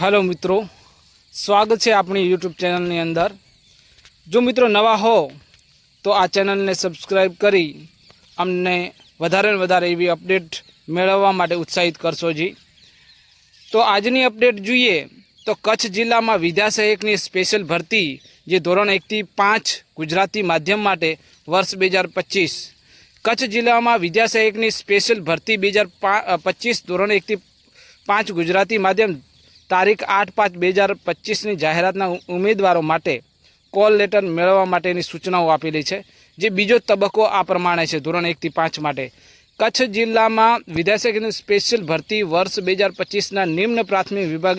Hello મિત્રો, સ્વાગત છે આપણી યુટ્યુબ ચેનલની અંદર. જો મિત્રો નવા હો, તો આ ચેનલને સબસ્ક્રાઈબ કરી અમને વધારે ને વધારે એવી અપડેટ મેળવવા માટે ઉત્સાહિત કરશો જી. તો આજની અપડેટ જોઈએ તો કચ્છ જિલ્લામાં વિદ્યા સહાયકની સ્પેશિયલ ભરતી, જે ધોરણ એકથી પાંચ ગુજરાતી માધ્યમ માટે વર્ષ બે હજાર પચીસ. કચ્છ જિલ્લામાં વિદ્યા સહાયકની સ્પેશિયલ ભરતી બે હજાર પચીસ ધોરણ એકથી પાંચ ગુજરાતી માધ્યમ તારીખ આઠ પાંચ બે હજાર પચીસની જાહેરાતના ઉમેદવારો માટે કોલ લેટર મેળવવા માટેની સૂચનાઓ આપેલી છે. જે બીજો તબક્કો આ પ્રમાણે છે, ધોરણ એકથી પાંચ માટે. કચ્છ જિલ્લામાં વિદ્યાસેની સ્પેશિયલ ભરતી વર્ષ બે હજાર પચીસના નિમ્ન પ્રાથમિક વિભાગ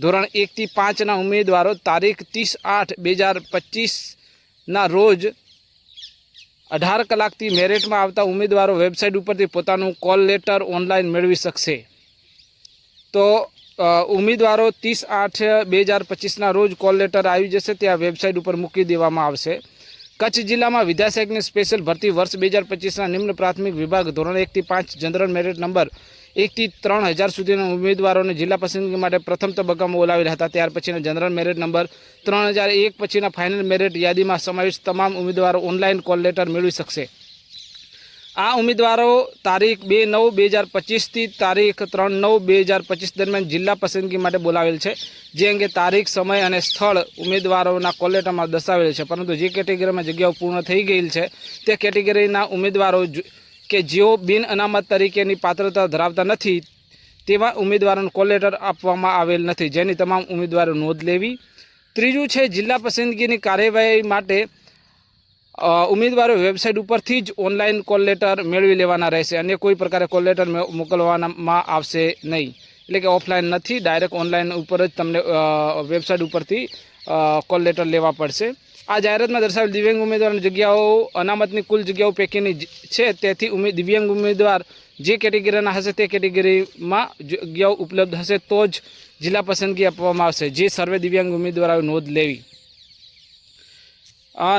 ધોરણ એકથી પાંચના ઉમેદવારો તારીખ ત્રીસ આઠ બે હજાર પચીસના રોજ અઢાર કલાકથી મેરિટમાં આવતા ઉમેદવારો વેબસાઇટ ઉપરથી પોતાનું કોલ લેટર ઓનલાઈન મેળવી શકશે. તો ઉમેદવારો ત્રીસ આઠ બે હજાર પચીસના રોજ કોલ લેટર આવી જશે ત્યાં વેબસાઇટ ઉપર મૂકી દેવામાં આવશે. કચ્છ જિલ્લામાં વિદ્યાસહાયકની સ્પેશિયલ ભરતી વર્ષ બે હજાર પચીસના નિમ્ન પ્રાથમિક વિભાગ ધોરણ એકથી પાંચ, જનરલ મેરિટ નંબર એકથી ત્રણ હજાર સુધીના ઉમેદવારોને જિલ્લા પસંદગી માટે પ્રથમ તબક્કામાં બોલાવેલા હતા. ત્યાર પછીના જનરલ મેરિટ નંબર ત્રણ હજાર એક પછીના ફાઇનલ મેરિટ યાદીમાં સમાવિષ્ટ તમામ ઉમેદવારો ઓનલાઈન કોલ લેટર મેળવી શકશે. આ ઉમેદવારો તારીખ બે નવ બે હજાર પચીસથી તારીખ ત્રણ નવ બે હજાર પચીસ દરમિયાન જિલ્લા પસંદગી માટે બોલાવેલ છે. જે અંગે તારીખ, સમય અને સ્થળ ઉમેદવારોના કોલેટામાં દર્શાવેલ છે. પરંતુ જે કેટેગરીમાં જગ્યાઓ પૂર્ણ થઈ ગયેલ છે, તે કેટેગરીના ઉમેદવારો કે જેઓ બિન અનામત તરીકેની પાત્રતા ધરાવતા નથી, તેવા ઉમેદવારોને કોલેટર આપવામાં આવેલ નથી. જેની તમામ ઉમેદવારો નોંધ લેવી. ત્રીજું છે, જિલ્લા પસંદગીની કાર્યવાહી માટે ઉમેદવારો વેબસાઇટ ઉપરથી જ ઓનલાઈન કોલ લેટર મેળવી લેવાના રહેશે અને કોઈ પ્રકારે કોલ લેટર મોકલવામાં આવશે નહીં. એટલે કે ઓફલાઈન નથી, ડાયરેક્ટ ઓનલાઈન ઉપર જ તમને વેબસાઇટ ઉપરથી કોલ લેટર લેવા પડશે. આ જાહેરાતમાં દર્શાવેલ દિવ્યાંગ ઉમેદવારની જગ્યાઓ, અનામતની કુલ જગ્યાઓ પૈકીની છે. તેથી ઉમે, દિવ્યાંગ ઉમેદવાર જે કેટેગરીના હશે તે કેટેગરીમાં જગ્યાઓ ઉપલબ્ધ હશે તો જ જિલ્લા પસંદગી આપવામાં આવશે. જે સર્વે દિવ્યાંગ ઉમેદવારોએ નોંધ લેવી.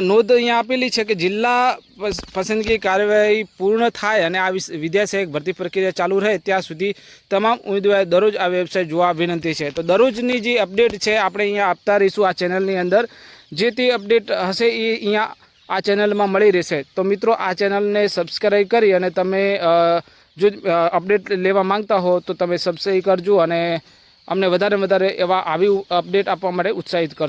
નોંધ અહીંયા આપેલી છે કે જિલ્લા પસ- પસંદગી કાર્યવાહી પૂર્ણ થાય અને આ વિદ્યાસહાયક ભરતી પ્રક્રિયા ચાલુ રહે ત્યાં સુધી તમામ ઉમેદવારો દરરોજ આ વેબસાઇટ જોવા વિનંતી છે. તો દરરોજની જે અપડેટ છે આપણે અહીંયા આપતા રહીશું આ ચેનલની અંદર. જે તે અપડેટ હશે એ અહીંયા આ ચેનલમાં મળી રહેશે. તો મિત્રો, આ ચેનલને સબસ્ક્રાઈબ કરી અને તમે જો અપડેટ લેવા માંગતા હો તો તમે સબસ્ક્રાઈબ કરજો અને અમને વધારે વધારે એવા આવી અપડેટ આપવા માટે ઉત્સાહિત કરજો.